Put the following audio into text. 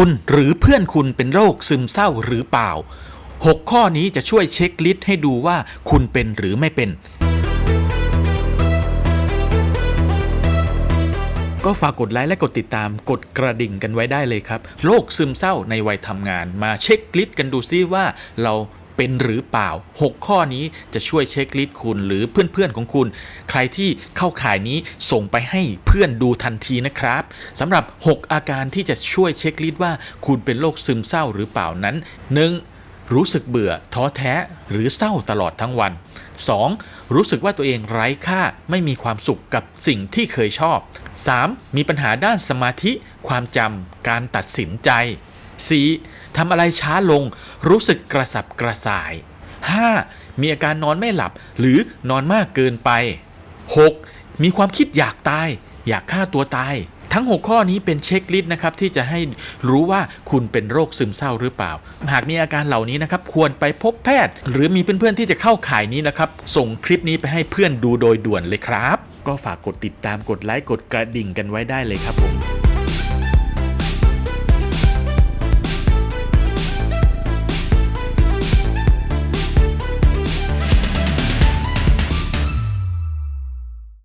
คุณหรือเพื่อนคุณเป็นโรคซึมเศร้าหรือเปล่า 6 ข้อนี้จะช่วยเช็คลิสต์ให้ดูว่าคุณเป็นหรือไม่เป็น ก็ฝากกดไลค์และกดติดตามกดกระดิ่งกันไว้ได้เลยครับ โรคซึมเศร้าในวัยทำงาน มาเช็คลิสต์กันดูซิว่าเรา เป็นหรือเปล่า 6 ข้อนี้จะช่วยเช็คลิสต์คุณหรือเพื่อนๆของคุณ ใครที่เข้าข่ายนี้ส่งไปให้เพื่อนดูทันทีนะครับสำหรับ 6 อาการที่จะช่วยเช็คลิสต์ว่าคุณเป็นโรคซึมเศร้าหรือเปล่านั้น 1. รู้สึกเบื่อ ท้อแท้หรือเศร้าตลอดทั้งวัน 2. รู้สึกว่าตัวเองไร้ค่าไม่มีความสุขกับสิ่งที่เคยชอบ 3. มีปัญหาด้านสมาธิ ความจำการตัดสินใจ 4. ทำอะไรช้าลง รู้สึกกระสับกระส่าย 5. มีอาการนอนไม่หลับหรือนอนมากเกินไป 6. มีความคิดอยากตาย อยากฆ่าตัวตาย ทั้ง 6 ข้อนี้เป็นเช็คลิสต์นะครับที่จะให้รู้ว่าคุณเป็นโรคซึมเศร้าหรือเปล่า หากมีอาการเหล่านี้นะครับควรไปพบแพทย์ หรือมีเพื่อนๆที่จะเข้าข่ายนี้นะครับส่งคลิปนี้ไปให้เพื่อนดูโดยด่วนเลยครับ ก็ฝากกดติดตามกดไลค์กดกระดิ่งกันไว้ได้เลยครับผม